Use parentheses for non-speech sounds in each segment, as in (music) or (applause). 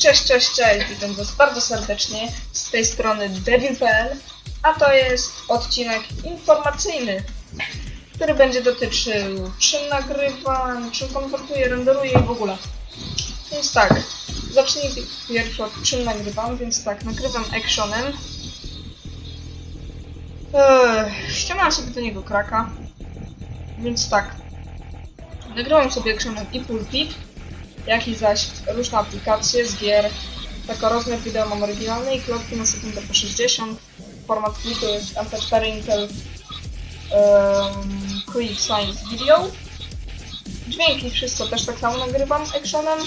Cześć, cześć, cześć, witam was bardzo serdecznie z tej strony Devil.pl, a to jest odcinek informacyjny, który będzie dotyczył czym nagrywam, czym konwertuję, renderuję i w ogóle. Więc tak, zacznijmy pierwszy od czym nagrywam, więc tak, nagrywam actionem. Eee, ściągnąłem sobie do niego kraka, więc tak, nagrywam sobie actionem i pulpit, jak i zaś różne aplikacje z gier. Taka rozmiar wideo mam oryginalny i klatki na sekundę po 60. Format pliku jest MP4 Intel um, Quick Science Video. Dźwięki, wszystko też tak samo nagrywam actionem.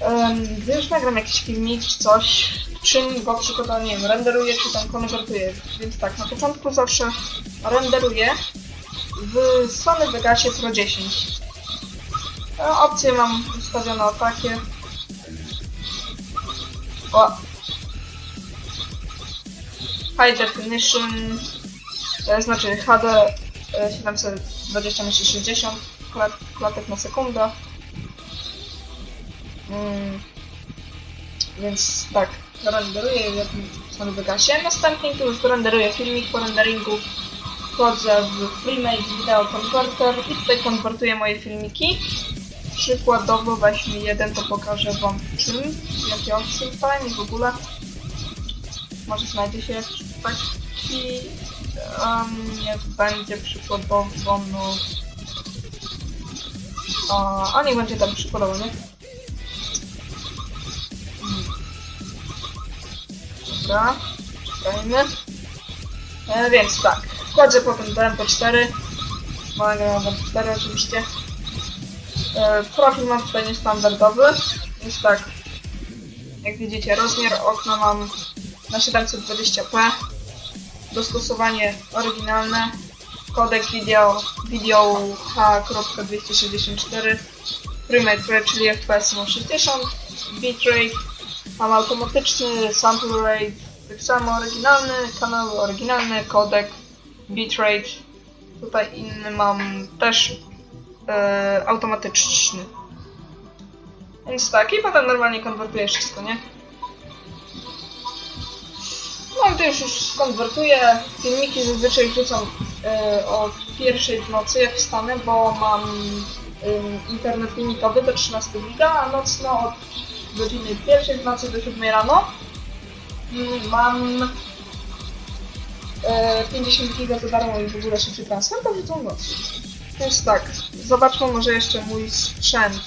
Um, gdy już nagram jakiś filmik czy coś, czym go przykładowo, nie wiem, renderuję czy tam konwertuję. Więc tak, na początku zawsze renderuję w Sony Vegasie Pro 10. E, Opcje mam ustawione o takie. O. High Definition, to znaczy HD e, 720 na 60 klat, klatek na sekundę. Mm. Więc tak, renderuję w samym wygasie. Następnie tu już renderuję filmik po renderingu. Wchodzę w Freemake Video Converter i tutaj konwertuję moje filmiki. Przykładowo weźmy jeden, to pokażę wam czym, jakie opcje tutaj i w ogóle. Może znajdzie się taki, um, niech będzie przykładowo, no... A, a niech będzie tam przykładowo, nie? Dobra, czekajmy. E, więc tak, wchodzę potem do MP4. Mogę na MP4 oczywiście. E, Profil mam tutaj niestandardowy, więc tak, jak widzicie, rozmiar okna mam na 720p, dostosowanie oryginalne, kodek video, video H.264, frame rate, czyli FPS mam 60, bitrate, mam automatyczny, sample rate, tak samo oryginalny, kanał oryginalny, kodek, bitrate, tutaj inny mam też e, automatyczny. Więc tak, i potem normalnie konwertuję wszystko, nie? No gdy już, już skonwertuję, filmiki zazwyczaj wrzucam e, o pierwszej w nocy, jak wstanę, bo mam internet limitowy do 13 giga, a nocno od godziny pierwszej w nocy do 7 rano mm, mam e, 50 giga za darmo i w ogóle transfer, to wrzucam w nocy. Więc tak, zobaczmy może jeszcze mój sprzęt.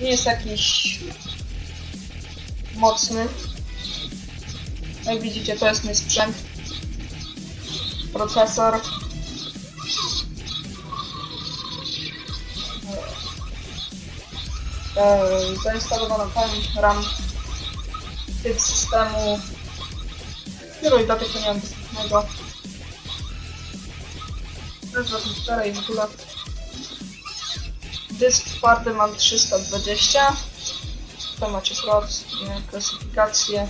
Nie jest jakiś mocny. Jak widzicie, to jest mój sprzęt. Procesor. Eee, Zainstalowana pamięć RAM. Typ systemu. Wielu datek to nie mam dostępnego. Cztery i w ogóle. Dysk twardy mam 320. To macie nie, klasyfikację.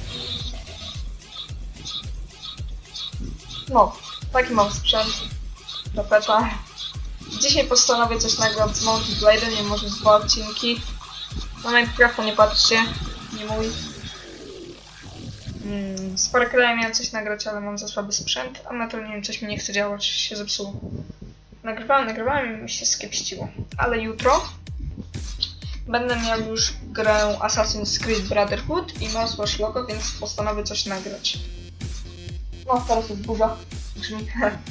No, taki mam sprzęt. Tapeta. Dzisiaj postanowię coś nagrać z Monkey Blade'em, nie może dwa odcinki. Na Minecrafta nie patrzcie, nie mój. Mm, z Far Cry'a miałem coś nagrać, ale mam za słaby sprzęt, a to nie wiem, coś mi nie chce działać, się zepsuło. Nagrywałem, nagrywałem i mi się skiepściło. Ale jutro będę miał już grę Assassin's Creed Brotherhood i Mouse logo, więc postanowię coś nagrać. No, teraz jest burza. Brzmi.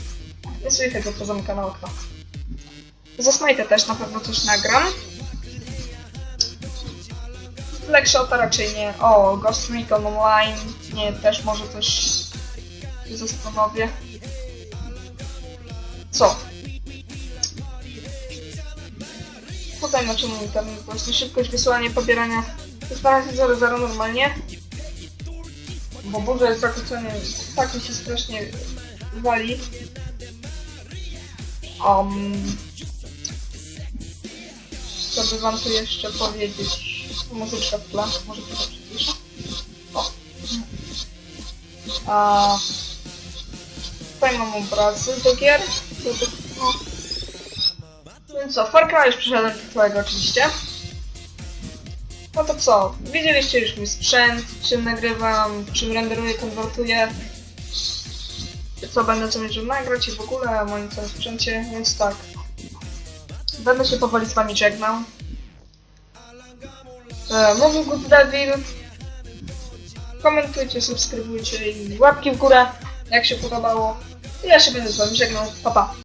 (laughs) Nie słychać, bo to zamykane okno. Smite'a też na pewno coś nagram. Blackshota raczej nie. O, Ghost Recon Online. Nie, też może coś się zastanowię. Co? Tutaj na czemu internet właśnie szybkość wysyłania pobierania jest na razie 0,0 normalnie. Bo Boże jest zakłócenie, tak mi się strasznie wali. Um, co by wam tu jeszcze powiedzieć? Muzyczka w tle, może to przyciszę. O. A, tutaj mam obrazy do gier. To, to, no. Więc co, Far Cry już przyszedłem do twojego oczywiście. No to co? Widzieliście już mój sprzęt, czym nagrywam, czym renderuję, konwertuję. Co będę zamierzał nagrać i w ogóle o moim całym sprzęcie, więc tak. Będę się powoli z wami żegnał. E, mówił Good Devil. Komentujcie, subskrybujcie i łapki w górę, jak się podobało. Ja się będę z wami żegnał. Pa, pa.